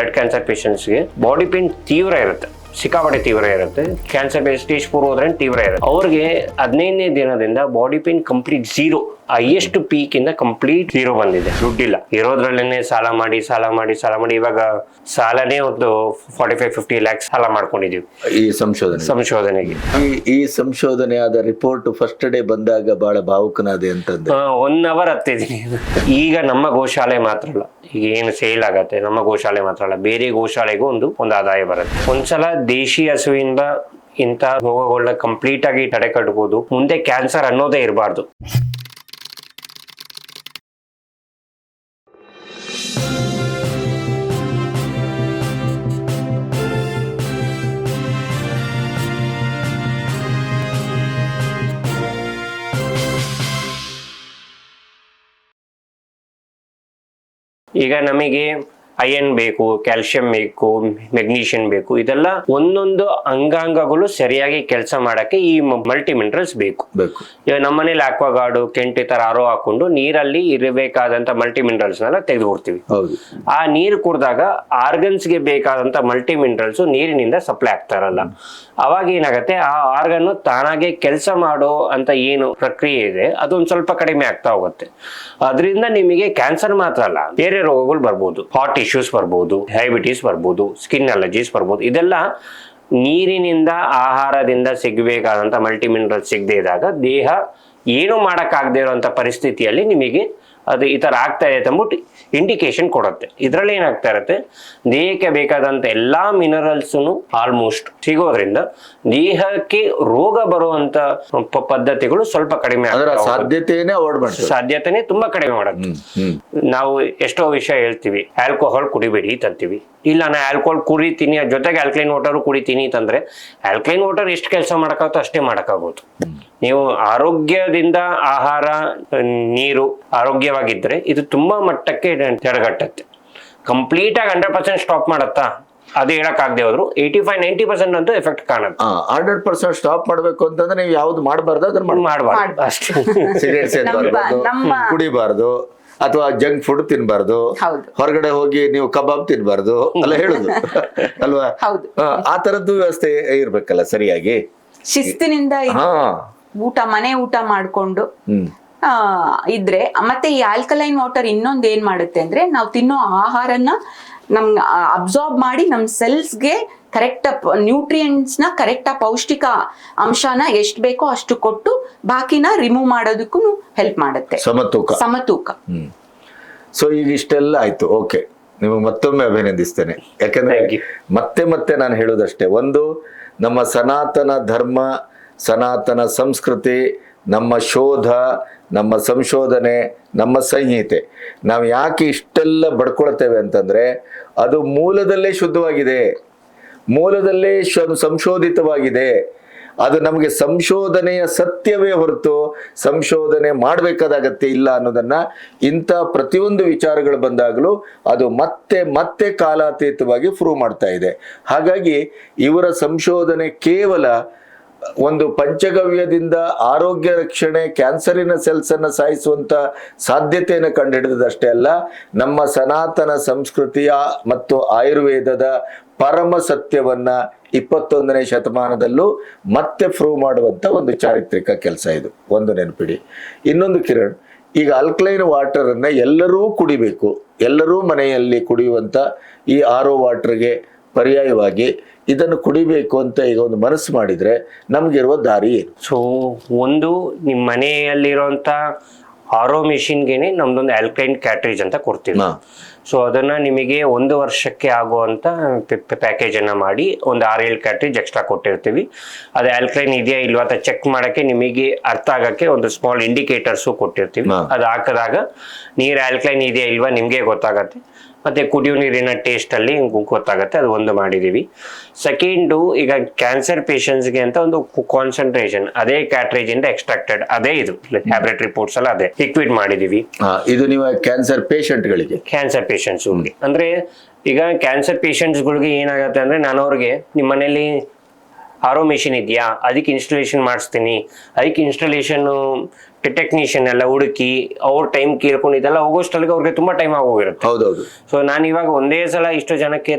Blood cancer ಪೇಷಂಟ್ಸ್ಗೆ body pain ತೀವ್ರ ಇರುತ್ತೆ, ಸಿಕ್ಕಾಪಟ್ಟೆ ತೀವ್ರ ಇರುತ್ತೆ ಕ್ಯಾನ್ಸರ್ ಸ್ಟೇಜ್ ಫೋರ್ ಹೋದ್ರೆ ತೀವ್ರ ಇರುತ್ತೆ. ಅವ್ರಿಗೆ ಹದಿನೈದನೇ ದಿನದಿಂದ body pain complete zero highest peak ಇಂದ ಕಂಪ್ಲೀಟ್ ಜೀರೋ ಬಂದಿದೆ. ದುಡ್ಡಿಲ್ಲ. ಇರೋದ್ರಲ್ಲೇನೆ ಸಾಲ ಮಾಡಿ ಸಾಲ ಮಾಡಿ ಸಾಲ ಮಾಡಿ ಇವಾಗ ಸಾಲನೇ ಒಂದು ಫಾರ್ಟಿ ಫೈವ್ ಫಿಫ್ಟಿ ಲ್ಯಾಕ್ಸ್ ಸಾಲ ಮಾಡ್ಕೊಂಡಿದೀವಿ. ಈ ಸಂಶೋಧನೆ. ಸಂಶೋಧನೆಗೆ. ಈ ಸಂಶೋಧನೆ ಆದ ರಿಪೋರ್ಟ್ ಫಸ್ಟ್ ಡೇ ಬಂದಾಗ ಬಹಳ ಭಾವುಕನಾದೆ ಅಂತಂದ್ರೆ. ಒನ್ ಅವರ್ ಹತ್ತಿದೀನಿ. ಈಗ ನಮ್ಮ ಗೋಶಾಲೆ ಮಾತ್ರ ಅಲ್ಲ. ಈಗ ಏನು ಸೇಲ್ ಆಗತ್ತೆ ನಮ್ಮ ಗೋಶಾಲೆ ಮಾತ್ರ ಅಲ್ಲ. ಬೇರೆ ಗೋಶಾಲೆಗೂ ಒಂದು ಒಂದು ಆದಾಯ ಬರುತ್ತೆ. ಒಂದ್ಸಲ ದೇಶಿ ಹಸುವಿಂದ ಇಂಥ ರೋಗಗಳನ್ನ ಕಂಪ್ಲೀಟ್ ಆಗಿ ತಡೆಗಟ್ಟಬಹುದು ಮುಂದೆ ಕ್ಯಾನ್ಸರ್ ಅನ್ನೋದೇ ಇರಬಾರ್ದು. ಈಗ ನಮಗೆ ಅಯನ್ ಬೇಕು ಕ್ಯಾಲ್ಸಿಯಂ ಬೇಕು ಮೆಗ್ನೀಷಿಯಂ ಬೇಕು, ಇದೆಲ್ಲ ಒಂದೊಂದು ಅಂಗಾಂಗಗಳು ಸರಿಯಾಗಿ ಕೆಲಸ ಮಾಡಕ್ಕೆ ಈ ಮಲ್ಟಿ ಮಿನರಲ್ಸ್ ಬೇಕು. ಬೇಕು. ಈಗ ನಮ್ಮನೇಲಿ ಆಕ್ವಾಗಾರ್ಡು ಕೆಂಟ್ ಈ ತರ ಆರೋ ಹಾಕೊಂಡು ನೀರಲ್ಲಿ ಇರಬೇಕಾದಂತ ಮಲ್ಟಿ ಮಿನರಲ್ಸ್ನೆಲ್ಲ ತೆಗೆದು ಕೊಡ್ತೀವಿ ಹೌದು. ಆ ನೀರು ಕುಡಿದಾಗ ಆರ್ಗನ್ಸ್ಗೆ ಬೇಕಾದಂತ ಮಲ್ಟಿ ಮಿನರಲ್ಸ್ ನೀರಿನಿಂದ ಸಪ್ಲೈ ಆಗ್ತಾ ಇರಲ್ಲ ಅವಾಗ ಏನಾಗುತ್ತೆ ಆ ಆರ್ಗನ್ ತಾನಾಗೆ ಕೆಲಸ ಮಾಡೋ ಅಂತ ಏನು ಪ್ರಕ್ರಿಯೆ ಇದೆ ಅದೊಂದು ಸ್ವಲ್ಪ ಕಡಿಮೆ ಆಗ್ತಾ ಹೋಗುತ್ತೆ. ಅದರಿಂದ ನಿಮಗೆ ಕ್ಯಾನ್ಸರ್ ಮಾತ್ರ ಅಲ್ಲ ಬೇರೆ ರೋಗಗಳು ಬರ್ಬೋದು. ಹಾರ್ಟ್ ಇಶ್ಯೂಸ್ ಬರ್ಬೋದು ಡಯಾಬಿಟೀಸ್ ಬರ್ಬೋದು ಸ್ಕಿನ್ ಅಲರ್ಜೀಸ್ ಬರ್ಬೋದು ಇದೆಲ್ಲ ನೀರಿನಿಂದ ಆಹಾರದಿಂದ ಸಿಗಬೇಕಾದಂತ ಮಲ್ಟಿ ಮಿನರಲ್ ಸಿಗದೆ ಇದ್ದಾಗ ದೇಹ ಏನು ಮಾಡೋಕ್ಕಾಗದೇ ಇರುವಂತ ಪರಿಸ್ಥಿತಿಯಲ್ಲಿ ನಿಮಗೆ ಅದು ಈ ಥರ ಆಗ್ತಾ ಇದೆ ಅಂದ್ಬಿಟ್ಟು ಇಂಡಿಕೇಶನ್ ಕೊಡುತ್ತೆ. ಇದರಲ್ಲಿ ಏನಾಗ್ತಾ ಇರುತ್ತೆ? ದೇಹಕ್ಕೆ ಬೇಕಾದಂಥ ಎಲ್ಲಾ ಮಿನರಲ್ಸ್ನು ಆಲ್ಮೋಸ್ಟ್ ಸಿಗೋದ್ರಿಂದ ದೇಹಕ್ಕೆ ರೋಗ ಬರುವಂತ ಪದ್ಧತಿಗಳು ಸ್ವಲ್ಪ ಕಡಿಮೆ ಸಾಧ್ಯತೆನೇ ಸಾಧ್ಯತೆನೇ ತುಂಬಾ ಕಡಿಮೆ ಮಾಡುತ್ತೆ. ನಾವು ಎಷ್ಟೋ ವಿಷಯ ಹೇಳ್ತೀವಿ. ಆಲ್ಕೋಹಾಲ್ ಕುಡಿಬೇಡಿ ತಂತೀವಿ ಇಲ್ಲ ನಾ ಆಲ್ಕೋಹಾಲ್ ಕುಡಿತೀನಿ. ಅದ್ರ ಜೊತೆಗೆ ಆಲ್ಕಲೈನ್ ವಾಟರ್ ಕುಡಿತೀನಿ ಅಂತಂದ್ರೆ ಆಲ್ಕಲೈನ್ ವಾಟರ್ ಎಷ್ಟು ಕೆಲಸ ಮಾಡೋಕ್ಕಾಗುತ್ತೋ ಅಷ್ಟೇ ಮಾಡೋಕ್ಕಾಗೋದು ನೀವು ಆರೋಗ್ಯದಿಂದ ಆಹಾರ ನೀರು ಆರೋಗ್ಯವಾಗಿದ್ರೆ ಇದು ತುಂಬಾ ಮಟ್ಟಕ್ಕೆ ತೆರಗಟ್ಟತ್ತೆ ಕಂಪ್ಲೀಟ್ ಆಗಿ ಹಂಡ್ರೆಡ್ ಪರ್ಸೆಂಟ್ ಸ್ಟಾಪ್ ಮಾಡತ್ತಾ? ಅದು ಹೇಳಕ್ಕಾಗದೆ ಹೋದ್ರು ಏಯ್ಟಿ ಫೈವ್ ನೈಂಟಿ ಪರ್ಸೆಂಟ್ ಅಂತೂ ಎಫೆಕ್ಟ್ ಕಾಣುತ್ತೆ. ಹಂಡ್ರೆಡ್ ಪರ್ಸೆಂಟ್ ಸ್ಟಾಪ್ ಮಾಡ್ಬೇಕು ಅಂತಂದ್ರೆ ನೀವು ಯಾವ್ದು ಮಾಡಬಾರ್ದು ಅದನ್ನ ಮಾಡಿ ಮಾಡಬಾರ್ದು. ಅಷ್ಟೇ. ಸಿಗರೇಟ್ ಸೇದಬಾರ್ದು ಕುಡಿಬಾರ್ದು? ಅಥವಾ ಜಂಕ್ ಫುಡ್ ತಿನ್ಬಾರ್ದು. ಹೊರಗಡೆ ಹೋಗಿ ನೀವು ಕಬಾಬ್ ತಿನ್ಬಾರ್ದು ಅಲ್ಲ ಹೇಳುದು. ಅಲ್ವಾ. ಆ, ತರದ್ದು ವ್ಯವಸ್ಥೆ ಇರ್ಬೇಕಲ್ಲ ಸರಿಯಾಗಿ? ಶಿಸ್ತಿನಿಂದ ಊಟ ಮನೆ ಊಟ ಮಾಡ್ಕೊಂಡು ಇದ್ರೆ ಮತ್ತೆ ಈ ಆಲ್ಕಲೈನ್ ವಾಟರ್ ಇನ್ನೊಂದ್ ಏನ್ ಮಾಡುತ್ತೆ ಅಂದ್ರೆ ನಾವು ತಿನ್ನೋ ಆಹಾರನ ನಮ್ ಅಬ್ಸಾರ್ಬ್ ಮಾಡಿ ನಮ್ ಸೆಲ್ಸ್ಗೆ ಕರೆಕ್ಟ್ ನ್ಯೂಟ್ರಿಯೆಂಟ್ಸ್ನ ನ ಕರೆಕ್ಟ್ ಪೌಷ್ಟಿಕ ಅಂಶನ ಎಷ್ಟು ಬೇಕೋ ಅಷ್ಟು ಕೊಟ್ಟು ಬಾಕಿನ ರಿಮೂವ್ ಮಾಡೋದಕ್ಕೂ ಹೆಲ್ಪ್ ಮಾಡುತ್ತೆ. ಸಮತೂಕ. ಸಮತೂಕ. ಸೊ ಈಗ ಇಷ್ಟೆಲ್ಲ ಆಯ್ತು. ಓಕೆ ನಿಮಗೆ ಮತ್ತೊಮ್ಮೆ ಅಭಿನಂದಿಸ್ತೇನೆ. ಯಾಕಂದ್ರೆ ಮತ್ತೆ ಮತ್ತೆ ನಾನು ಹೇಳೋದಷ್ಟೇ. ಒಂದು ನಮ್ಮ ಸನಾತನ ಧರ್ಮ ಸನಾತನ ಸಂಸ್ಕೃತಿ ನಮ್ಮ ಶೋಧ ನಮ್ಮ ಸಂಶೋಧನೆ ನಮ್ಮ ಸಂಹಿತೆ. ನಾವು ಯಾಕೆ ಇಷ್ಟೆಲ್ಲ ಬಡ್ಕೊಳ್ತೇವೆ ಅಂತಂದ್ರೆ ಅದು ಮೂಲದಲ್ಲೇ ಶುದ್ಧವಾಗಿದೆ. ಮೂಲದಲ್ಲೇ ಸಂಶೋಧಿತವಾಗಿದೆ. ಅದು ನಮಗೆ ಸಂಶೋಧನೆಯ ಸತ್ಯವೇ ಹೊರತು ಸಂಶೋಧನೆ ಮಾಡಬೇಕಾದ ಅಗತ್ಯ ಇಲ್ಲ ಅನ್ನೋದನ್ನ ಇಂಥ ಪ್ರತಿಯೊಂದು ವಿಚಾರಗಳು ಬಂದಾಗಲೂ ಅದು ಮತ್ತೆ ಮತ್ತೆ ಕಾಲಾತೀತವಾಗಿ ಪ್ರೂವ್ ಮಾಡ್ತಾ ಇದೆ. ಹಾಗಾಗಿ ಇವರ ಸಂಶೋಧನೆ ಕೇವಲ ಒಂದು ಪಂಚಗವ್ಯದಿಂದ ಆರೋಗ್ಯ ರಕ್ಷಣೆ, ಕ್ಯಾನ್ಸರಿನ ಸೆಲ್ಸ್ ಅನ್ನ ಸಾಯಿಸುವಂತ ಸಾಧ್ಯತೆಯನ್ನು ಕಂಡುಹಿಡಿದದಷ್ಟೇ ಅಲ್ಲ, ನಮ್ಮ ಸನಾತನ ಸಂಸ್ಕೃತಿಯ ಮತ್ತು ಆಯುರ್ವೇದದ ಪರಮ ಸತ್ಯವನ್ನ ಇಪ್ಪತ್ತೊಂದನೇ ಶತಮಾನದಲ್ಲೂ ಮತ್ತೆ ಪ್ರೂವ್ ಮಾಡುವಂತ ಒಂದು ಚಾರಿತ್ರಿಕ ಕೆಲಸ ಇದು. ಒಂದು ನೆನಪಿಡಿ. ಇನ್ನೊಂದು ಕಿರಣ್. ಈಗ ಅಲ್ಕಲೈನ್ ವಾಟರ್ ಅನ್ನ ಎಲ್ಲರೂ ಕುಡಿಬೇಕು. ಎಲ್ಲರೂ ಮನೆಯಲ್ಲಿ ಕುಡಿಯುವಂತ ಈ ಆರೋ ವಾಟರ್ಗೆ ಪರ್ಯಾಯವಾಗಿ ಇದನ್ನು ಕುಡಿಬೇಕು ಅಂತ ಈಗ ಒಂದು ಮನಸ್ಸು ಮಾಡಿದ್ರೆ ನಮ್ಗಿರುವ ದಾರಿ ಏನು? ಸೊ ಒಂದು ನಿಮ್ಮ ಮನೆಯಲ್ಲಿರುವಂತ ಆರೋ ಮೆಷಿನ್ಗೆನೆ ನಮ್ದೊಂದು ಆಲ್ಕೈನ್ ಕ್ಯಾಟ್ರೇಜ್ ಅಂತ ಕೊಡ್ತೀವಿ. ಸೊ ಅದನ್ನ ನಿಮಗೆ ಒಂದು ವರ್ಷಕ್ಕೆ ಆಗುವಂತ ಪ್ಯಾಕೇಜ್ ಅನ್ನ ಮಾಡಿ ಒಂದು ಆರ್ ಏಳು ಕ್ಯಾಟ್ರೇಜ್ ಎಕ್ಸ್ಟ್ರಾ ಕೊಟ್ಟಿರ್ತೀವಿ ಅದು ಆಲ್ಕೈನ್ ಇದೆಯಾ ಇಲ್ವಾ ಅಂತ ಚೆಕ್ ಮಾಡಕ್ಕೆ ನಿಮಗೆ ಅರ್ಥ ಆಗಕ್ಕೆ ಒಂದು ಸ್ಮಾಲ್ ಇಂಡಿಕೇಟರ್ಸು ಕೊಟ್ಟಿರ್ತೀವಿ. ಅದು ಹಾಕಿದಾಗ ನೀರು ಆಲ್ಕೈನ್ ಇದೆಯಾ ಇಲ್ವಾ ನಿಮಗೆ ಗೊತ್ತಾಗತ್ತೆ ಮತ್ತೆ ಕುಡಿಯೋ ನೀರಿನ ಟೇಸ್ಟ್ ಅಲ್ಲಿ ಗೊತ್ತಾಗತ್ತೆ ಅದು ಒಂದು ಮಾಡಿದೀವಿ. ಸೆಕೆಂಡು ಈಗ ಕ್ಯಾನ್ಸರ್ ಪೇಷಂಟ್ಸ್ಗೆ ಅಂತ ಒಂದು ಕಾನ್ಸಂಟ್ರೇಷನ್ ಅದೇ ಕ್ಯಾಟ್ರೇಜ್ ಇಂದ ಎಕ್ಸ್ಟ್ರಾಕ್ಟೆಡ್ ಅದೇ ಇದು. ಟ್ಯಾಬ್ಲೆಟ್ ರಿಪೋರ್ಟ್ಸ್ ಎಲ್ಲ ಅದೇ ಲಿಕ್ವಿಡ್ ಮಾಡಿದೀವಿ. ಇದು ನೀವು ಕ್ಯಾನ್ಸರ್ ಪೇಷಂಟ್ಗಳಿಗೆ ಕ್ಯಾನ್ಸರ್ ಪೇಷಂಟ್ಸ್ಗಳಿಗೆ ಅಂದ್ರೆ ಈಗ ಕ್ಯಾನ್ಸರ್ ಪೇಷಂಟ್ಸ್ಗಳಿಗೆ ಏನಾಗುತ್ತೆ ಅಂದ್ರೆ ನಾನು ಅವ್ರಿಗೆ ನಿಮ್ಮ ಮನೇಲಿ ಆರೋ ಮೆಷಿನ್ ಇದೆಯಾ? ಅದಕ್ಕೆ ಇನ್ಸ್ಟಾಲೇಷನ್ ಮಾಡಿಸ್ತೀನಿ. ಅದಕ್ಕೆ ಇನ್ಸ್ಟಾಲೇಷನ್ ಟೆಕ್ನಿಷಿಯನ್ ಎಲ್ಲ ಹುಡುಕಿ ಅವ್ರ ಟೈಮ್ ಕೇಳ್ಕೊಂಡು ಇದೆಲ್ಲ ಹೋಗೋಷ್ಟಲ್ಲಿಗೆ ಅವ್ರಿಗೆ ತುಂಬಾ ಟೈಮ್ ಆಗೋಗಿರುತ್ತೆ. ಹೌದೌದು. ಸೊ ನಾನು ಇವಾಗ ಒಂದೇ ಸಲ ಇಷ್ಟು ಜನಕ್ಕೆ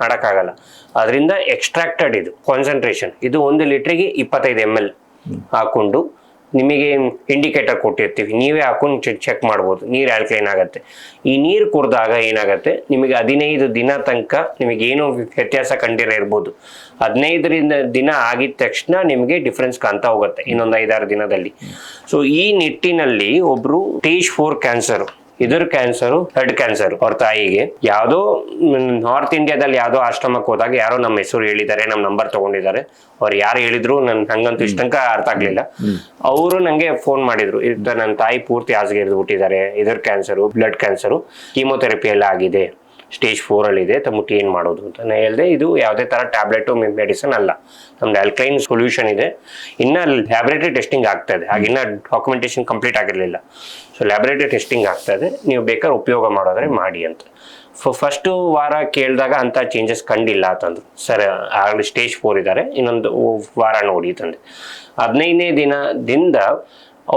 ಮಾಡೋಕ್ಕಾಗಲ್ಲ. ಅದರಿಂದ ಎಕ್ಸ್ಟ್ರಾಕ್ಟೆಡ್ ಇದು ಕಾನ್ಸಂಟ್ರೇಷನ್ ಇದು ಒಂದು ಲೀಟ್ರಿಗೆ ಇಪ್ಪತ್ತೈದು ಎಂ ಎಲ್ ಹಾಕೊಂಡು ನಿಮಗೆ ಇಂಡಿಕೇಟರ್ ಕೊಟ್ಟಿರ್ತೀವಿ. ನೀವೇ ಹಾಕೊಂಡು ಚೆಕ್ ಮಾಡ್ಬೋದು. ನೀರು ಆಲ್ಕಲೈನ್ ಆಗುತ್ತೆ. ಈ ನೀರು ಕುಡ್ದಾಗ ಏನಾಗುತ್ತೆ? ನಿಮಗೆ ಹದಿನೈದು ದಿನ ತನಕ ನಿಮಗೆ ಏನು ವ್ಯತ್ಯಾಸ ಕಂಡಿರೋ ಇರ್ಬೋದು. ಹದಿನೈದರಿಂದ ದಿನ ಆಗಿದ ತಕ್ಷಣ ನಿಮಗೆ ಡಿಫ್ರೆನ್ಸ್ ಕಾಣ್ತಾ ಹೋಗುತ್ತೆ. ಇನ್ನೊಂದು ಐದಾರು ದಿನದಲ್ಲಿ. ಸೊ ಈ ನಿಟ್ಟಿನಲ್ಲಿ ಒಬ್ರು ಟೇಜ್ ಫೋರ್ ಕ್ಯಾನ್ಸರ್ ಇದ್ರ ಕ್ಯಾನ್ಸರ್ ಹೆಡ್ ಕ್ಯಾನ್ಸರ್ ಅವ್ರ ತಾಯಿಗೆ. ಯಾವುದೋ ನಾರ್ತ್ ಇಂಡಿಯಾದಲ್ಲಿ ಯಾವುದೋ ಆಶ್ರಮಕ್ಕೆ ಹೋದಾಗ ಯಾರೋ ನಮ್ಮ ಹೆಸರು ಹೇಳಿದ್ದಾರೆ ನಮ್ಮ ನಂಬರ್ ತಗೊಂಡಿದ್ದಾರೆ. ಅವ್ರು ಯಾರು ಹೇಳಿದ್ರು ನನ್ ಹಂಗಂತೂ ಇಷ್ಟಂಕ ಅರ್ಥ ಆಗ್ಲಿಲ್ಲ. ಅವರು ನಂಗೆ ಫೋನ್ ಮಾಡಿದ್ರು. ಇದು ನನ್ನ ತಾಯಿ ಪೂರ್ತಿ ಹಾಸಿಗೆ ಹಿಡಿದು ಬಿಟ್ಟಿದ್ದಾರೆ. ಇದ್ರ ಕ್ಯಾನ್ಸರು ಬ್ಲಡ್ ಕ್ಯಾನ್ಸರು ಕೀಮೋಥೆರಪಿ ಎಲ್ಲ ಆಗಿದೆ. ಸ್ಟೇಜ್ ಫೋರಲ್ಲಿದೆ ಅಲ್ಲಿ ಇದೆ ಮುಟ್ಟಿ ಏನು ಮಾಡೋದು ಅಂತ. ನಾನು ಹೇಳಿದೆ, ಇದು ಯಾವುದೇ ಥರ ಟ್ಯಾಬ್ಲೆಟು ಮೆಡಿಸನ್ ಅಲ್ಲ. ನಮ್ದು ಅಲ್ಕೈನ್ ಸೊಲ್ಯೂಷನ್ ಇದೆ. ಇನ್ನ ಲ್ಯಾಬ್ರೇಟರಿ ಟೆಸ್ಟಿಂಗ್ ಆಗ್ತಾ ಇದೆ. ಆಗಿನ್ನ ಡಾಕ್ಯುಮೆಂಟೇಶನ್ ಕಂಪ್ಲೀಟ್ ಆಗಿರಲಿಲ್ಲ. ಸೊ ಲ್ಯಾಬ್ರೇಟರಿ ಟೆಸ್ಟಿಂಗ್ ಆಗ್ತಾ ಇದೆ. ನೀವು ಬೇಕಾದ್ರೆ ಉಪಯೋಗ ಮಾಡೋದ್ರೆ ಮಾಡಿ ಅಂತ. ಫಸ್ಟು ವಾರ ಕೇಳಿದಾಗ ಅಂಥ ಚೇಂಜಸ್ ಕಂಡಿಲ್ಲ ಅಂತಂದ್ರು ಸರ್ ಆಗಲಿ ಸ್ಟೇಜ್ ಫೋರ್ ಇದ್ದಾರೆ. ಇನ್ನೊಂದು ವಾರ ನೋಡಿ ತಂದೆ. ಹದಿನೈದನೇ ದಿನದಿಂದ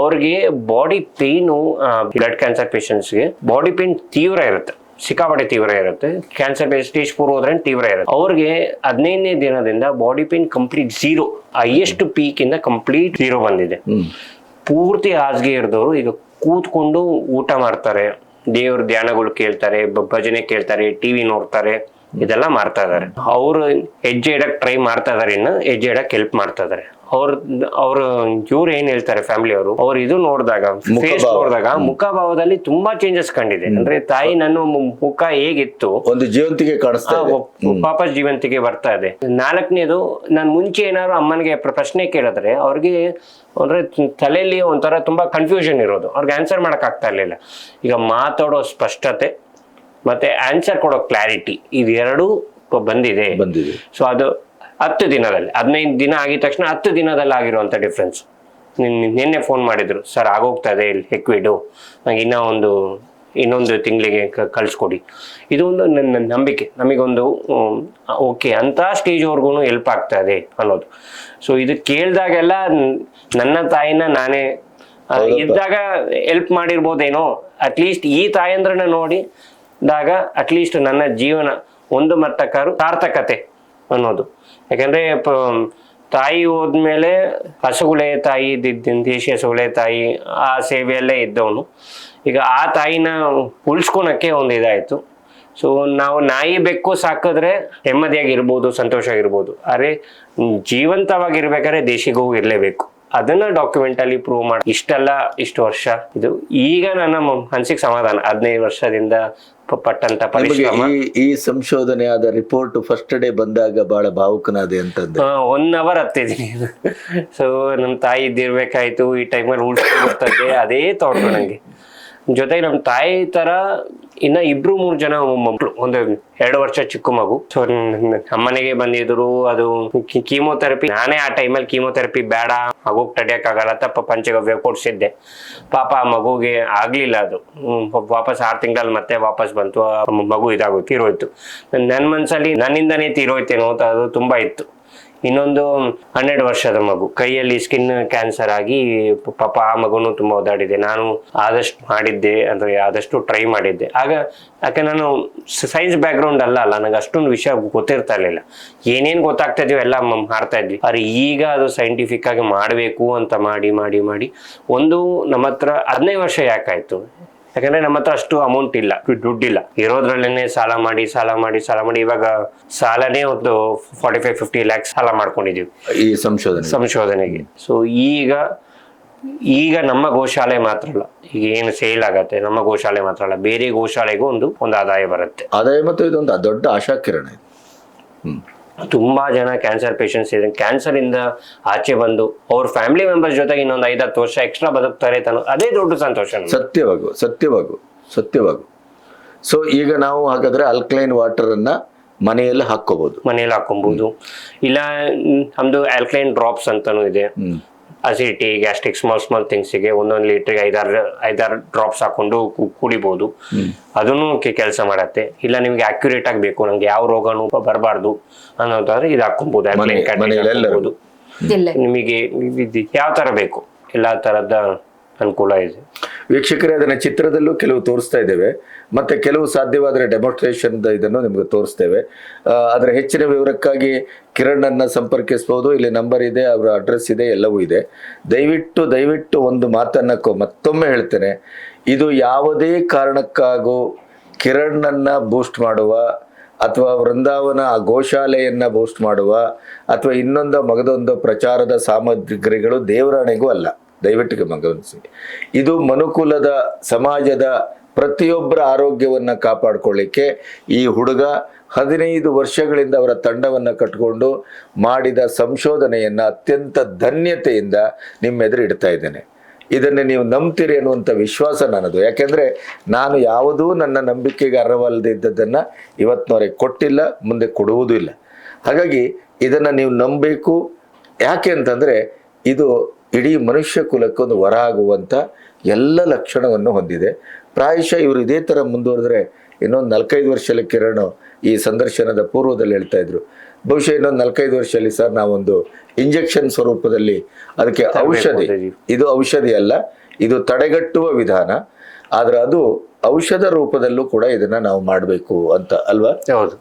ಅವ್ರಿಗೆ ಬಾಡಿ ಪೇನು ಬ್ಲಡ್ ಕ್ಯಾನ್ಸರ್ ಪೇಷಂಟ್ಸ್ಗೆ ಬಾಡಿ ಪೇನ್ ತೀವ್ರ ಇರುತ್ತೆ. ಸಿಕ್ಕಾಪಟ್ಟೆ ತೀವ್ರ ಇರುತ್ತೆ. ಕ್ಯಾನ್ಸರ್ ಬೇಸ್ ಸ್ಟೇಜ್ ಫೋರ್ ಹೋದ್ರೆ ತೀವ್ರ ಇರುತ್ತೆ. ಅವ್ರಿಗೆ ಹದಿನೈದನೇ ದಿನದಿಂದ body pain complete zero highest peak ಇಂದ ಕಂಪ್ಲೀಟ್ ಝೀರೋ ಬಂದಿದೆ. ಪೂರ್ತಿ ಹಾಸಿಗೆ ಇರಿದವರು ಈಗ ಕೂತ್ಕೊಂಡು ಊಟ ಮಾಡ್ತಾರೆ. ದೇವ್ರ ಧ್ಯಾನಗಳು ಕೇಳ್ತಾರೆ ಭಜನೆ ಕೇಳ್ತಾರೆ ಟಿವಿ ನೋಡ್ತಾರೆ ಇದೆಲ್ಲ ಮಾಡ್ತಾ ಇದಾರೆ ಅವರು ಹೆಜ್ಜೆ ಇಡಕ್ ಟ್ರೈ ಮಾಡ್ತಾ ಇದಾರೆ ಇನ್ನು ಹೆಜ್ಜೆ ಇಡಕ್ ಹೆಲ್ಪ್ ಮಾಡ್ತಾ ಇದಾರೆ ಅವ್ರ ಅವ್ರ ಇವ್ರು ಏನ್ ಹೇಳ್ತಾರೆ ಫ್ಯಾಮಿಲಿ ಅವರು? ಅವ್ರು ಇದು ನೋಡಿದಾಗ ಫೇಸ್ ನೋಡಿದಾಗ ಮುಖಭಾವದಲ್ಲಿ ತುಂಬಾ ಚೇಂಜಸ್ ಕಂಡಿದೆ. ಅಂದ್ರೆ ತಾಯಿ ನನ್ನ ಮುಖ ಹೇಗಿತ್ತು? ಒಂದು ಜೀವಂತಿಗೆ ಕಾಣಿಸ್ತಾ ಪಾಪ ಜೀವಂತಿಗೆ ಬರ್ತಾ ಇದೆ. ನಾಲ್ಕನೇದು ನಾನು ಮುಂಚೆ ಏನಾದ್ರು ಅಮ್ಮನಿಗೆ ಪ್ರಶ್ನೆ ಕೇಳಿದ್ರೆ ಅವ್ರಿಗೆ ಅಂದ್ರೆ ತಲೆಯಲ್ಲಿ ಒಂಥರ ತುಂಬಾ ಕನ್ಫ್ಯೂಷನ್ ಇರೋದು. ಅವ್ರಿಗೆ ಆನ್ಸರ್ ಮಾಡಕ್ ಆಗ್ತಾ ಇರ್ಲಿಲ್ಲ. ಈಗ ಮಾತಾಡೋ ಸ್ಪಷ್ಟತೆ ಮತ್ತೆ ಆನ್ಸರ್ ಕೊಡೋ ಕ್ಲಾರಿಟಿ ಇದೆರಡೂ ಬಂದಿದೆ. ಬಂದಿದೆ. ಸೊ ಅದು ಹತ್ತು ದಿನದಲ್ಲಿ ಹದಿನೈದು ದಿನ ಆಗಿದ ತಕ್ಷಣ ಹತ್ತು ದಿನದಲ್ಲಿ ಆಗಿರುವಂಥ ಡಿಫ್ರೆನ್ಸ್ ನಿನ್ನೆ ಫೋನ್ ಮಾಡಿದರು ಸರ್ ಆಗೋಗ್ತಾ ಇದೆ ಇಲ್ಲಿ ಲಿಕ್ವಿಡು ನಂಗೆ ಇನ್ನೂ ಒಂದು ಇನ್ನೊಂದು ತಿಂಗಳಿಗೆ ಕಳಿಸ್ಕೊಡಿ. ಇದು ಒಂದು ನನ್ನ ನಂಬಿಕೆ. ನಮಗೊಂದು ಓಕೆ ಅಂಥ ಸ್ಟೇಜ್ವರೆಗೂ ಹೆಲ್ಪ್ ಆಗ್ತಾ ಇದೆ ಅನ್ನೋದು. ಸೊ ಇದು ಕೇಳಿದಾಗೆಲ್ಲ ನನ್ನ ತಾಯಿನ ನಾನೇ. ಇದ್ದಾಗ ಹೆಲ್ಪ್ ಮಾಡಿರ್ಬೋದೇನೋ ಅಟ್ಲೀಸ್ಟ್ ಈ ತಾಯಂದ್ರನ್ನ ನೋಡಿದಾಗ ಅಟ್ಲೀಸ್ಟ್ ನನ್ನ ಜೀವನ ಒಂದು ಮಟ್ಟಕ್ಕಾರು ಸಾರ್ಥಕತೆ ಅನ್ನೋದು. ಯಾಕಂದ್ರೆ ತಾಯಿ ಹೋದ್ಮೇಲೆ ಹಸುಗಳೇ ತಾಯಿ ಇದ್ದಿದ್ದ ದೇಶಿ ಹಸುಗುಳೆ ತಾಯಿ ಆ ಸೇವೆಯಲ್ಲೇ ಇದ್ದವನು. ಈಗ ಆ ತಾಯಿನ ಉಳಿಸ್ಕೊಳಕ್ಕೆ ಒಂದು ಇದಾಯಿತು. ಸೊ ನಾವು ನಾಯಿ ಬೆಕ್ಕು ಸಾಕಿದ್ರೆ ನೆಮ್ಮದಿಯಾಗಿರ್ಬೋದು ಸಂತೋಷವಾಗಿರ್ಬೋದು. ಅರೆ ಹ್ಮ್, ಜೀವಂತವಾಗಿರ್ಬೇಕಾದ್ರೆ ದೇಶಿಗೂ ಇರಲೇಬೇಕು. ಅದನ್ನ ಡಾಕ್ಯುಮೆಂಟ್ ಅಲ್ಲಿ ಪ್ರೂವ್ ಮಾಡಿ ಇಷ್ಟೆಲ್ಲ ಇಷ್ಟು ವರ್ಷ. ಇದು ಈಗ ನನ್ನ ಮನಸ್ಸಿಗೆ ಸಮಾಧಾನ. ಹದಿನೈದು ವರ್ಷದಿಂದ ಪಟ್ಟಂತ ಈ ಸಂಶೋಧನೆ ಆದ ರಿಪೋರ್ಟ್ ಫಸ್ಟ್ ಡೇ ಬಂದಾಗ ಬಹಳ ಭಾವುಕನಾದೆ ಅಂತಂದ್ರೆ? ಒನ್ ಅವರ್ ಹತ್ತಿದ್ದೀನಿ ಸೊ ನಮ್ಮ ತಾಯಿ ಇದ್ದಿರ್ಬೇಕಾಯ್ತು ಈ ಟೈಮಲ್ಲಿ ಉಳ್ಸ್ಕೊಂಡು ಬರ್ತದೆ ಅದೇ ಥಾಟ್ ನಂಗೆ. ಜೊತೆಗೆ ನಮ್ಮ ತಾಯಿ ತರ ಇನ್ನ ಇಬ್ರು ಮೂರು ಜನ ಮಕ್ಕಳು ಒಂದು ಎರಡು ವರ್ಷ ಚಿಕ್ಕ ಮಗು. ಸೊ ಅಮ್ಮನೆಗೆ ಬಂದಿದ್ರು, ಅದು ಕೀಮೋಥೆರಪಿ. ನಾನೇ ಆ ಟೈಮಲ್ಲಿ ಕೀಮೋಥೆರಪಿ ಬೇಡ ಮಗುಗೆ ತಡಿಯಕ್ಕಾಗಲ್ಲ ತಪ್ಪ ಪಂಚಗವ್ಯ ಕೊಡ್ಸಿದ್ದೆ. ಪಾಪ ಆ ಮಗುಗೆ ಆಗ್ಲಿಲ್ಲ ಅದು. ವಾಪಸ್ ಆರು ತಿಂಗಳಲ್ಲಿ ಮತ್ತೆ ವಾಪಸ್ ಬಂತು ಮಗು ಇದಾಗೋ ತೀರೋಯ್ತು. ನನ್ನ ಮನಸ್ಸಲ್ಲಿ ನನ್ನಿಂದನೇ ತೀರೋಯ್ತೇನೋ ಅದು ತುಂಬಾ ಇತ್ತು. ಇನ್ನೊಂದು ಹನ್ನೆರಡು ವರ್ಷದ ಮಗು. ಕೈಯಲ್ಲಿ ಸ್ಕಿನ್ ಕ್ಯಾನ್ಸರ್ ಆಗಿ ಪಾಪ ಆ ಮಗುನು ತುಂಬಾ ಓದಾಡಿದೆ. ನಾನು ಆದಷ್ಟು ಮಾಡಿದ್ದೆ, ಅಂದ್ರೆ ಆದಷ್ಟು ಟ್ರೈ ಮಾಡಿದ್ದೆ. ಆಗ, ಯಾಕೆ ನಾನು ಸೈನ್ಸ್ ಬ್ಯಾಕ್ ಗ್ರೌಂಡ್ ಅಲ್ಲ ಅಲ್ಲ ನನಗೆ ಅಷ್ಟೊಂದು ವಿಷಯ ಗೊತ್ತಿರ್ತಾ ಇರಲಿಲ್ಲ. ಏನೇನು ಗೊತ್ತಾಗ್ತಾ ಇದೀವಿ ಎಲ್ಲ ಮಾಡ್ತಾ ಇದ್ವಿ. ಆದ್ರೆ ಈಗ ಅದು ಸೈಂಟಿಫಿಕ್ ಆಗಿ ಮಾಡಬೇಕು ಅಂತ ಮಾಡಿ ಮಾಡಿ ಮಾಡಿ, ಒಂದು ನಮ್ಮ ಹತ್ರ ಹದಿನೈದು ವರ್ಷ ಯಾಕಾಯ್ತು? ಯಾಕಂದ್ರೆ ನಮ್ಮ ಹತ್ರ ಅಷ್ಟು ಅಮೌಂಟ್ ಇಲ್ಲ ದುಡ್ಡಿಲ್ಲ. ಇರೋದ್ರಲ್ಲೇನೆ ಸಾಲ ಮಾಡಿ ಸಾಲ ಮಾಡಿ ಸಾಲ ಮಾಡಿ. ಇವಾಗ ಸಾಲನೇ ಒಂದು ಫಾರ್ಟಿ ಫೈವ್ ಫಿಫ್ಟಿ ಲ್ಯಾಕ್ಸ್ ಸಾಲ ಮಾಡ್ಕೊಂಡಿದೀವಿ. ಈ ಸಂಶೋಧನೆ ಸಂಶೋಧನೆಗೆ. ಸೊ ಈಗ ಈಗ ನಮ್ಮ ಗೋಶಾಲೆ ಮಾತ್ರ ಅಲ್ಲ ಈಗ ಏನು ಸೇಲ್ ಆಗತ್ತೆ ನಮ್ಮ ಗೋಶಾಲೆ ಮಾತ್ರ ಅಲ್ಲ ಬೇರೆ ಗೋಶಾಲೆಗೂ ಒಂದು ಒಂದು ಆದಾಯ ಬರುತ್ತೆ. ಆದಾಯ ಮತ್ತು ಇದೊಂದು ದೊಡ್ಡ ಆಶಾಕಿರಣ ಹ್ಮ್. ತುಂಬಾ ಜನ ಕ್ಯಾನ್ಸರ್ ಪೇಷಂಟ್ಸ್ ಇದೆ ಕ್ಯಾನ್ಸರ್ ಇಂದ ಆಚೆ ಬಂದು ಅವ್ರ ಫ್ಯಾಮಿಲಿ ಮೆಂಬರ್ಸ್ ಜೊತೆಗೆ ಇನ್ನೊಂದು ಐದು ಹತ್ತು ವರ್ಷ ಎಕ್ಸ್ಟ್ರಾ ಬದುಕ್ತಾರೆ ತಾನು. ಅದೇ ದೊಡ್ಡ ಸಂತೋಷ. ಸತ್ಯವಾಗು ಸತ್ಯವಾಗು ಸತ್ಯವಾಗು. ಸೊ ಈಗ ನಾವು ಹಾಗಾದ್ರೆ ಅಲ್ಕಲೈನ್ ವಾಟರ್ ಅನ್ನ ಮನೆಯಲ್ಲಿ ಹಾಕೋಬಹುದು ಮನೆಯಲ್ಲಿ ಹಾಕೊಬಹುದು ಇಲ್ಲ ನಮ್ದು ಆಲ್ಕಲೈನ್ ಡ್ರಾಪ್ಸ್ ಅಂತಾನು ಇದೆ. ಅಸಿಡಿಟಿ ಗ್ಯಾಸ್ಟ್ರಿಕ್ ಸ್ಮಾಲ್ ಸ್ಮಾಲ್ ಥಿಂಗ್ಸಿಗೆ ಒಂದೊಂದು ಲೀಟ್ರಿಗೆ ಐದಾರು ಐದಾರು ಡ್ರಾಪ್ಸ್ ಹಾಕೊಂಡು ಕು- ಕುಡಿಬೋದು. ಅದನ್ನು ಕೆಲಸ ಮಾಡತ್ತೆ. ಇಲ್ಲ ನಿಮ್ಗೆ ಅಕ್ಯುರೇಟ್ ಆಗಬೇಕು ನಂಗೆ ಯಾವ ರೋಗನೂ ಬರಬಾರ್ದು ಅನ್ನೋದಾದ್ರೆ ಇದು ಹಾಕೊಬಹುದು ನಿಮಗೆ ಯಾವ ತರ ಬೇಕು? ಎಲ್ಲಾ ತರದ ಅನುಕೂಲ ಇದೆ. ವೀಕ್ಷಕರೇ, ಅದನ್ನು ಚಿತ್ರದಲ್ಲೂ ಕೆಲವು ತೋರಿಸ್ತಾ ಇದ್ದೇವೆ. ಮತ್ತೆ ಕೆಲವು ಸಾಧ್ಯವಾದರೆ ಡೆಮಾನ್ಸ್ಟ್ರೇಷನ್ ಇದನ್ನು ನಿಮಗೆ ತೋರಿಸ್ತೇವೆ. ಅದರ ಹೆಚ್ಚಿನ ವಿವರಕ್ಕಾಗಿ ಕಿರಣ್ ಸಂಪರ್ಕಿಸ್ಬೋದು. ಇಲ್ಲಿ ನಂಬರ್ ಇದೆ, ಅವರ ಅಡ್ರೆಸ್ ಇದೆ, ಎಲ್ಲವೂ ಇದೆ. ದಯವಿಟ್ಟು ದಯವಿಟ್ಟು ಒಂದು ಮಾತನ್ನ ಮತ್ತೊಮ್ಮೆ ಹೇಳ್ತೇನೆ. ಇದು ಯಾವುದೇ ಕಾರಣಕ್ಕಾಗೂ ಕಿರಣನ್ನ ಬೂಸ್ಟ್ ಮಾಡುವ ಅಥವಾ ವೃಂದಾವನ ಆ ಗೋಶಾಲೆಯನ್ನ ಬೂಸ್ಟ್ ಮಾಡುವ ಅಥವಾ ಇನ್ನೊಂದು ಮಗದೊಂದು ಪ್ರಚಾರದ ಸಾಮಗ್ರಿಗಳು ದೇವರಾಣೆಗೂ ಅಲ್ಲ. ದಯವಿಟ್ಟು ಗಮನಿಸಿ ಇದು ಮನುಕುಲದ ಸಮಾಜದ ಪ್ರತಿಯೊಬ್ಬರ ಆರೋಗ್ಯವನ್ನು ಕಾಪಾಡಿಕೊಳ್ಳಿಕ್ಕೆ ಈ ಹುಡುಗ ಹದಿನೈದು ವರ್ಷಗಳಿಂದ ಅವರ ತಂಡವನ್ನು ಕಟ್ಕೊಂಡು ಮಾಡಿದ ಸಂಶೋಧನೆಯನ್ನು ಅತ್ಯಂತ ಧನ್ಯತೆಯಿಂದ ನಿಮ್ಮೆದುರು ಇಡ್ತಾ ಇದ್ದೇನೆ. ಇದನ್ನು ನೀವು ನಂಬ್ತೀರಿ ಅನ್ನುವಂಥ ವಿಶ್ವಾಸ ನನ್ನದು. ಯಾಕೆಂದರೆ ನಾನು ಯಾವುದೂ ನನ್ನ ನಂಬಿಕೆಗೆ ಅರ್ಹವಲ್ಲದೆ ಇದ್ದದ್ದನ್ನು ಇವತ್ತಿನವರೆಗೆ ಕೊಟ್ಟಿಲ್ಲ, ಮುಂದೆ ಕೊಡುವುದೂ ಇಲ್ಲ. ಹಾಗಾಗಿ ಇದನ್ನು ನೀವು ನಂಬಬೇಕು. ಯಾಕೆ ಅಂತಂದರೆ ಇದು ಇಡೀ ಮನುಷ್ಯ ಕುಲಕ್ಕೊಂದು ವರ ಆಗುವಂಥ ಎಲ್ಲ ಲಕ್ಷಣವನ್ನು ಹೊಂದಿದೆ. ಪ್ರಾಯಶಃ ಇವರು ಇದೇ ಥರ ಮುಂದುವರೆದ್ರೆ ಇನ್ನೊಂದು ನಾಲ್ಕೈದು ವರ್ಷದಲ್ಲಿ ಕಿರಣ್ ಈ ಸಂದರ್ಶನದ ಪೂರ್ವದಲ್ಲಿ ಹೇಳ್ತಾ ಇದ್ರು. ಬಹುಶಃ ಇನ್ನೊಂದು ನಾಲ್ಕೈದು ವರ್ಷದಲ್ಲಿ ಸರ್ ನಾವೊಂದು ಇಂಜೆಕ್ಷನ್ ಸ್ವರೂಪದಲ್ಲಿ ಅದಕ್ಕೆ ಔಷಧಿ ಇದು ಔಷಧಿ ಅಲ್ಲ ಇದು ತಡೆಗಟ್ಟುವ ವಿಧಾನ. ಆದ್ರೆ ಅದು ಔಷಧ ರೂಪದಲ್ಲೂ ಕೂಡ ಇದನ್ನ ನಾವು ಮಾಡಬೇಕು ಅಂತ ಅಲ್ವಾ? ಹೌದು.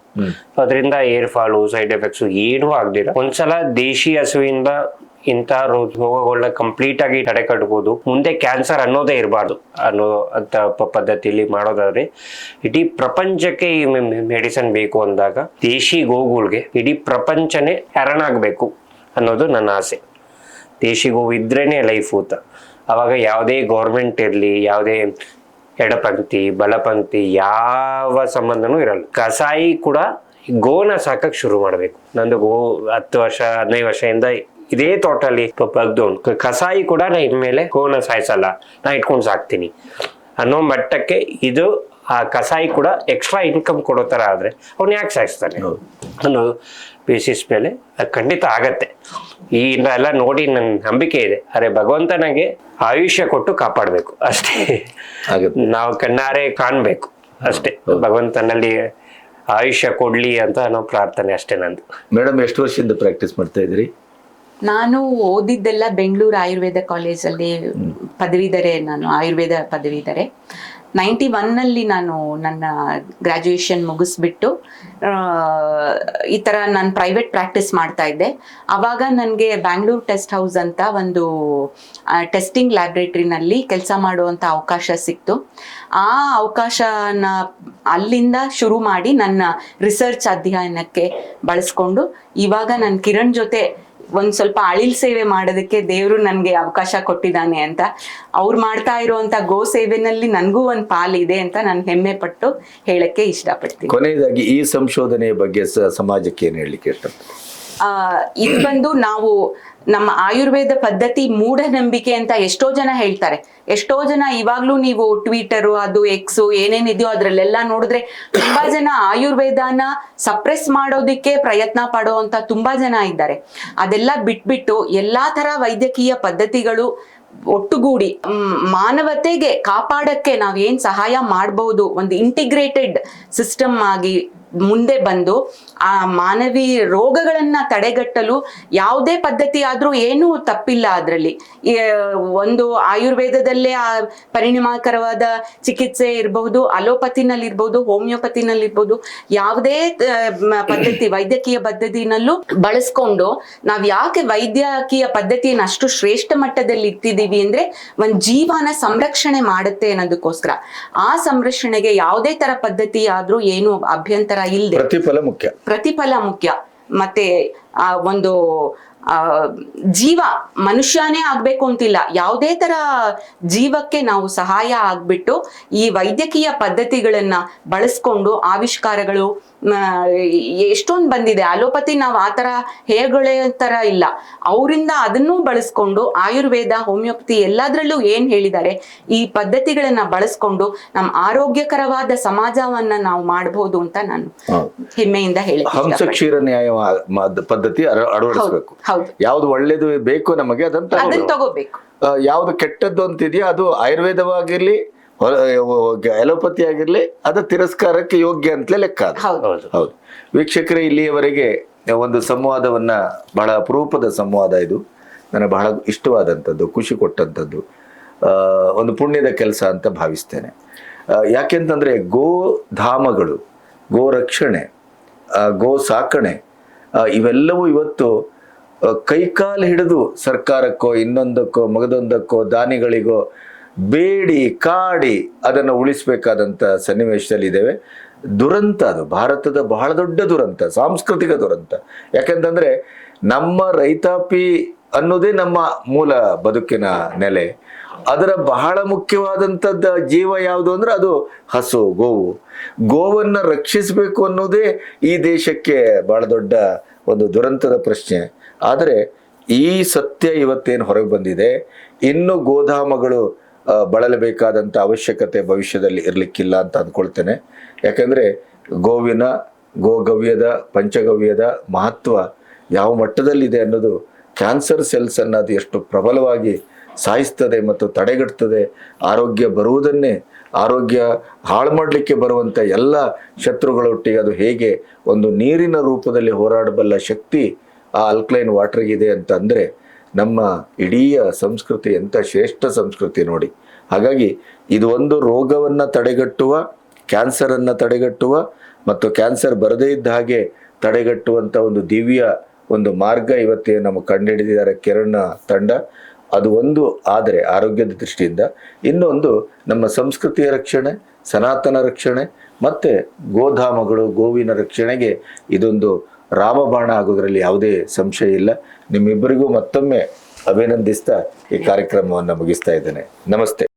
ಅದರಿಂದ ಏರ್ ಫಾಲು ಸೈಡ್ ಎಫೆಕ್ಟ್ಸ್ ಏನೂ ಆಗ್ದಿರ ಒಂದ್ಸಲ ದೇಶಿ ಹಸುವಿಂದ ರೋ- ರೋಗಗಳನ್ನ ಕಂಪ್ಲೀಟ್ ಆಗಿ ತಡೆಗಟ್ಬೋದು. ಮುಂದೆ ಕ್ಯಾನ್ಸರ್ ಅನ್ನೋದೇ ಇರಬಾರ್ದು. ಅನ್ನೋ ಅಂತ ಪದ್ಧತಿಯಲ್ಲಿ ಮಾಡೋದಾದ್ರೆ, ಇಡೀ ಪ್ರಪಂಚಕ್ಕೆ ಈ ಮೆಡಿಸನ್ ಬೇಕು ಅಂದಾಗ, ದೇಶಿ ಗೋವುಗಳಿಗೆ ಇಡೀ ಪ್ರಪಂಚನೇ ಹರಣಾಗಬೇಕು ಅನ್ನೋದು ನನ್ನ ಆಸೆ. ದೇಶಿ ಗೋವು ಇದ್ರೇನೆ ಲೈಫ್ ಅಂತ. ಅವಾಗ ಯಾವುದೇ ಗೌರ್ಮೆಂಟ್ ಇರಲಿ, ಯಾವುದೇ ಎಡಪಂಕ್ತಿ, ಬಲಪಂಕ್ತಿ, ಯಾವ ಸಂಬಂಧನೂ ಇರಲ್ಲ. ಕಸಾಯಿ ಕೂಡ ಗೋನ ಸಾಕಕ್ಕೆ ಶುರು ಮಾಡಬೇಕು. ನಂದು ಗೋ ಹತ್ತು ವರ್ಷ, ಹದಿನೈದು ವರ್ಷದಿಂದ ಇದೇ ತೋಟಲ್ಲಿ ಬಗ್ದೋಣ ಕಸಾಯಿ ಕೂಡ ನಾ ಇನ್ಮೇಲೆ ಗೋನ ಸಾಯಿಸಲ್ಲ. ನಾ ಇಟ್ಕೊಂಡು ಸಾಕ್ತೀನಿ. ಅನ್ನೋ ಮಟ್ಟಕ್ಕೆ ಇದು ಆ ಕಸಾಯಿ ಕೂಡ ಎಕ್ಸ್ಟ್ರಾ ಇನ್ಕಮ್ ಕೊಡೋ ಥರ ಆದರೆ ಅವ್ನು ಯಾಕೆ ಸಾಯಿಸ್ತಾನೆ? ಅನ್ನೋ ಬೇಸಿಸ್ ಮೇಲೆ ಅದು ಖಂಡಿತ ಆಗತ್ತೆ. ಈ ಎಲ್ಲ ನೋಡಿ ನನ್ನ ನಂಬಿಕೆ ಇದೆ. ಅರೆ ಭಗವಂತ ನನಗೆ ಆಯುಷ್ಯ ಕೊಟ್ಟು ಕಾಪಾಡಬೇಕು. ಅಷ್ಟೇ. ನಾವು ಕಣ್ಣಾರೆ ಕಾಣಬೇಕು. ಅಷ್ಟೇ. ಭಗವಂತನಲ್ಲಿ ಆಯುಷ್ಯ ಕೊಡ್ಲಿ ಅಂತ ನಾವು ಪ್ರಾರ್ಥನೆ ಅಷ್ಟೇ ನಂದು. ಮೇಡಮ್ ಎಷ್ಟು ವರ್ಷದಿಂದ ಪ್ರಾಕ್ಟೀಸ್ ಮಾಡ್ತಾ ಇದ್ರಿ ನಾನು ಓದಿದ್ದೆಲ್ಲ ಬೆಂಗಳೂರು ಆಯುರ್ವೇದ ಕಾಲೇಜಲ್ಲಿ ಪದವೀಧರೆ ನಾನು ಆಯುರ್ವೇದ ಪದವೀಧರೆ. ನೈಂಟಿ ಒನ್ನಲ್ಲಿ ನಾನು ನನ್ನ ಗ್ರ್ಯಾಜುಯೇಷನ್ ಮುಗಿಸ್ಬಿಟ್ಟು ಈ ಥರ ನಾನು ಪ್ರೈವೇಟ್ ಪ್ರಾಕ್ಟೀಸ್ ಮಾಡ್ತಾ ಇದ್ದೆ. ಆವಾಗ ನನಗೆ ಬ್ಯಾಂಗ್ಳೂರ್ ಟೆಸ್ಟ್ ಹೌಸ್ ಅಂತ ಒಂದು ಟೆಸ್ಟಿಂಗ್ ಲ್ಯಾಬ್ರೇಟ್ರಿನಲ್ಲಿ ಕೆಲಸ ಮಾಡುವಂಥ ಅವಕಾಶ ಸಿಕ್ತು. ಆ ಅವಕಾಶನ ಅಲ್ಲಿಂದ ಶುರು ಮಾಡಿ ನನ್ನ ರಿಸರ್ಚ್ ಅಧ್ಯಯನಕ್ಕೆ ಬಳಸ್ಕೊಂಡು ಇವಾಗ ನಾನು ಕಿರಣ್ ಜೊತೆ ಒಂದ್ ಸ್ವಲ್ಪ ಅಳಿಲ್ ಸೇವೆ ಮಾಡೋದಕ್ಕೆ ದೇವರು ನನ್ಗೆ ಅವಕಾಶ ಕೊಟ್ಟಿದ್ದಾನೆ ಅಂತ. ಅವ್ರು ಮಾಡ್ತಾ ಇರುವಂತ ಗೋ ಸೇವೆನಲ್ಲಿ ನನಗೂ ಒಂದ್ ಪಾಲಿದೆ ಅಂತ ನಾನು ಹೆಮ್ಮೆ ಪಟ್ಟು ಹೇಳಕ್ಕೆ ಇಷ್ಟಪಡ್ತೀನಿ. ಕೊನೆಯದಾಗಿ ಈ ಸಂಶೋಧನೆಯ ಬಗ್ಗೆ ಸಮಾಜಕ್ಕೆ ಏನು ಹೇಳಲಿಕ್ಕೆ ಇಷ್ಟ ಆ, ಇದು ಬಂದು ನಾವು ನಮ್ಮ ಆಯುರ್ವೇದ ಪದ್ಧತಿ ಮೂಢನಂಬಿಕೆ ಅಂತ ಎಷ್ಟೋ ಜನ ಹೇಳ್ತಾರೆ. ಎಷ್ಟೋ ಜನ ಇವಾಗ್ಲೂ ನೀವು ಟ್ವಿಟರು ಅದು ಎಕ್ಸು ಏನೇನಿದೆಯೋ ಅದ್ರಲ್ಲೆಲ್ಲ ನೋಡಿದ್ರೆ ತುಂಬಾ ಜನ ಆಯುರ್ವೇದನ ಸಪ್ರೆಸ್ ಮಾಡೋದಿಕ್ಕೆ ಪ್ರಯತ್ನ ಪಡುವಂತ ತುಂಬಾ ಜನ ಇದ್ದಾರೆ. ಅದೆಲ್ಲ ಬಿಟ್ಬಿಟ್ಟು ಎಲ್ಲಾ ತರ ವೈದ್ಯಕೀಯ ಪದ್ಧತಿಗಳು ಒಟ್ಟುಗೂಡಿ ಮಾನವತೆಗೆ ಕಾಪಾಡಕ್ಕೆ ನಾವೇನ್ ಸಹಾಯ ಮಾಡಬಹುದು ಒಂದು ಇಂಟಿಗ್ರೇಟೆಡ್ ಸಿಸ್ಟಮ್ ಆಗಿ ಮುಂದೆ ಬಂದು ಆ ಮಾನವಿ ರೋಗಗಳನ್ನ ತಡೆಗಟ್ಟಲು ಯಾವುದೇ ಪದ್ಧತಿ ಆದ್ರೂ ಏನೂ ತಪ್ಪಿಲ್ಲ ಅದರಲ್ಲಿ. ಒಂದು ಆಯುರ್ವೇದದಲ್ಲೇ ಆ ಪರಿಣಾಮಕರವಾದ ಚಿಕಿತ್ಸೆ ಇರಬಹುದು ಅಲೋಪತಿನಲ್ಲಿ ಇರ್ಬೋದು ಹೋಮಿಯೋಪತಿನಲ್ಲಿ ಇರ್ಬಹುದು ಯಾವುದೇ ಪದ್ಧತಿ, ವೈದ್ಯಕೀಯ ಪದ್ಧತಿನಲ್ಲೂ ಬಳಸ್ಕೊಂಡು ನಾವ್ ಯಾಕೆ ವೈದ್ಯಕೀಯ ಪದ್ಧತಿಯನ್ನು ಅಷ್ಟು ಶ್ರೇಷ್ಠ ಮಟ್ಟದಲ್ಲಿ ಇಟ್ಟಿದ್ದೀವಿ ಅಂದ್ರೆ ಒಂದ್ ಜೀವನ ಸಂರಕ್ಷಣೆ ಮಾಡುತ್ತೆ ಅನ್ನೋದಕ್ಕೋಸ್ಕರ. ಆ ಸಂರಕ್ಷಣೆಗೆ ಯಾವುದೇ ತರ ಪದ್ಧತಿ ಆದ್ರೂ ಏನು ಅಭ್ಯಂತರ ಇಲ್ಲದೆ ಪ್ರತಿಫಲ ಮುಖ್ಯ. ಪ್ರತಿಫಲ ಮುಖ್ಯ. ಮತ್ತೆ ಆ ಒಂದು ಆ ಜೀವ ಮನುಷ್ಯನೇ ಆಗ್ಬೇಕು ಅಂತಿಲ್ಲ. ಯಾವುದೇ ತರ ಜೀವಕ್ಕೆ ನಾವು ಸಹಾಯ ಆಗ್ಬಿಟ್ಟು ಈ ವೈದ್ಯಕೀಯ ಪದ್ಧತಿಗಳನ್ನ ಬಳಸ್ಕೊಂಡು ಆವಿಷ್ಕಾರಗಳು ಎಷ್ಟೊಂದು ಬಂದಿದೆ. ಅಲೋಪತಿ ನಾವು ಆ ತರ ಹೇಗಳೇ ತರ ಇಲ್ಲ. ಅವರಿಂದ ಅದನ್ನೂ ಬಳಸ್ಕೊಂಡು ಆಯುರ್ವೇದ ಹೋಮಿಯೋಪತಿ ಎಲ್ಲದರಲ್ಲೂ ಏನ್ ಹೇಳಿದ್ದಾರೆ ಈ ಪದ್ಧತಿಗಳನ್ನ ಬಳಸ್ಕೊಂಡು ನಮ್ಮ ಆರೋಗ್ಯಕರವಾದ ಸಮಾಜವನ್ನ ನಾವು ಮಾಡಬಹುದು ಅಂತ ನಾನು. ಹೆಮ್ಮೆಯಿಂದ ಹೇಳಿ ಹಂಸ ಕ್ಷೀರ ನ್ಯಾಯ ಪದ್ಧತಿ ಅಳವಡಿಸಬೇಕು. ಹೌದು ಯಾವ್ದು ಒಳ್ಳೇದು ಬೇಕು ನಮಗೆ ಅದನ್ನ ತಗೋಬೇಕು. ಯಾವ್ದು ಕೆಟ್ಟದ್ದು ಅಂತಿದೆಯೋ ಅದು ಆಯುರ್ವೇದವಾಗಿರ್ಲಿ ಎಲೋಪತಿ ಆಗಿರ್ಲಿ ಅದು ತಿರಸ್ಕಾರಕ್ಕೆ ಯೋಗ್ಯ ಅಂತಲೇ ಲೆಕ್ಕ ಅದು. ಹೌದು. ಹೌದು. ಹೌದು. ವೀಕ್ಷಕರೇ ಇಲ್ಲಿಯವರೆಗೆ ಒಂದು ಸಂವಾದವನ್ನ ಬಹಳ ಅಪರೂಪದ ಸಂವಾದ ಇದು. ನನಗೆ ಬಹಳ ಇಷ್ಟವಾದಂಥದ್ದು ಖುಷಿ ಕೊಟ್ಟಂಥದ್ದು ಒಂದು ಪುಣ್ಯದ ಕೆಲಸ ಅಂತ ಭಾವಿಸ್ತೇನೆ. ಯಾಕೆಂತಂದ್ರೆ ಗೋ ಧಾಮಗಳು ಗೋ ರಕ್ಷಣೆ ಗೋ ಸಾಕಣೆ ಇವೆಲ್ಲವೂ ಇವತ್ತು ಕೈಕಾಲು ಹಿಡಿದು ಸರ್ಕಾರಕ್ಕೋ ಇನ್ನೊಂದಕ್ಕೋ ಮಗದೊಂದಕ್ಕೋ ದಾನಿಗಳಿಗೋ ಬೇಡಿ, ಕಾಡಿ ಅದನ್ನು ಉಳಿಸಬೇಕಾದಂಥ ಸನ್ನಿವೇಶದಲ್ಲಿ ಇದ್ದೇವೆ. ದುರಂತ ಅದು. ಭಾರತದ ಬಹಳ ದೊಡ್ಡ ದುರಂತ, ಸಾಂಸ್ಕೃತಿಕ ದುರಂತ. ಯಾಕೆಂತಂದರೆ ನಮ್ಮ ರೈತಾಪಿ ಅನ್ನೋದೇ ನಮ್ಮ ಮೂಲ ಬದುಕಿನ ನೆಲೆ. ಅದರ ಬಹಳ ಮುಖ್ಯವಾದಂಥದ್ದು ಜೀವ ಯಾವುದು ಅಂದ್ರೆ ಅದು ಹಸು, ಗೋವು. ಗೋವನ್ನು ರಕ್ಷಿಸಬೇಕು ಅನ್ನೋದೇ ಈ ದೇಶಕ್ಕೆ ಬಹಳ ದೊಡ್ಡ ಒಂದು ದುರಂತದ ಪ್ರಶ್ನೆ. ಆದರೆ ಈ ಸತ್ಯ ಇವತ್ತೇನು ಹೊರಗೆ ಬಂದಿದೆ? ಇನ್ನು ಗೋಧಾಮಗಳು ಬಳಲಬೇಕಾದಂಥ ಅವಶ್ಯಕತೆ ಭವಿಷ್ಯದಲ್ಲಿ ಇರಲಿಕ್ಕಿಲ್ಲ ಅಂತ ಅಂದ್ಕೊಳ್ತೇನೆ ಯಾಕಂದರೆ ಗೋವಿನ, ಗೋಗವ್ಯದ, ಪಂಚಗವ್ಯದ ಮಹತ್ವ ಯಾವ ಮಟ್ಟದಲ್ಲಿದೆ ಅನ್ನೋದು ಕ್ಯಾನ್ಸರ್ ಸೆಲ್ಸ್ ಅನ್ನೋದು ಎಷ್ಟು ಪ್ರಬಲವಾಗಿ ಸಾಯಿಸ್ತದೆ ಮತ್ತು ತಡೆಗಟ್ತದೆ, ಆರೋಗ್ಯ ಬರುವುದನ್ನೇ, ಆರೋಗ್ಯ ಹಾಳು ಮಾಡಲಿಕ್ಕೆ ಬರುವಂಥ ಎಲ್ಲ ಶತ್ರುಗಳೊಟ್ಟಿಗೆ ಅದು ಹೇಗೆ ಒಂದು ನೀರಿನ ರೂಪದಲ್ಲಿ ಹೋರಾಡಬಲ್ಲ ಶಕ್ತಿ ಆ ಅಲ್ಕ್ಲೈನ್ ವಾಟರ್ಗಿದೆ ಅಂತ ಅಂದರೆ ನಮ್ಮ ಇಡೀ ಸಂಸ್ಕೃತಿ ಎಂಥ ಶ್ರೇಷ್ಠ ಸಂಸ್ಕೃತಿ ನೋಡಿ. ಹಾಗಾಗಿ ಇದು ಒಂದು ರೋಗವನ್ನು ತಡೆಗಟ್ಟುವ ಕ್ಯಾನ್ಸರನ್ನು ತಡೆಗಟ್ಟುವ ಮತ್ತು ಕ್ಯಾನ್ಸರ್ ಬರದೇ ಇದ್ದ ಹಾಗೆ ತಡೆಗಟ್ಟುವಂಥ ಒಂದು ದಿವ್ಯ ಒಂದು ಮಾರ್ಗ ಇವತ್ತೇ ನಮ್ಮ ಕಂಡುಹಿಡಿದಿದ್ದಾರೆ ಕಿರಣ ತಂಡ. ಅದು ಒಂದು ಆದರೆ ಆರೋಗ್ಯದ ದೃಷ್ಟಿಯಿಂದ. ಇನ್ನೊಂದು ನಮ್ಮ ಸಂಸ್ಕೃತಿಯ ರಕ್ಷಣೆ, ಸನಾತನ ರಕ್ಷಣೆ ಮತ್ತು ಗೋಧಾಮಗಳು, ಗೋವಿನ ರಕ್ಷಣೆಗೆ ಇದೊಂದು ರಾಮಬಾಣ ಆಗೋದ್ರಲ್ಲಿ ಯಾವುದೇ ಸಂಶಯ ಇಲ್ಲ. ನಿಮ್ಮಿಬ್ಬರಿಗೂ ಮತ್ತೊಮ್ಮೆ ಅಭಿನಂದಿಸ್ತಾ ಈ ಕಾರ್ಯಕ್ರಮವನ್ನು ಮುಗಿಸ್ತಾ ಇದ್ದೇನೆ. ನಮಸ್ತೆ.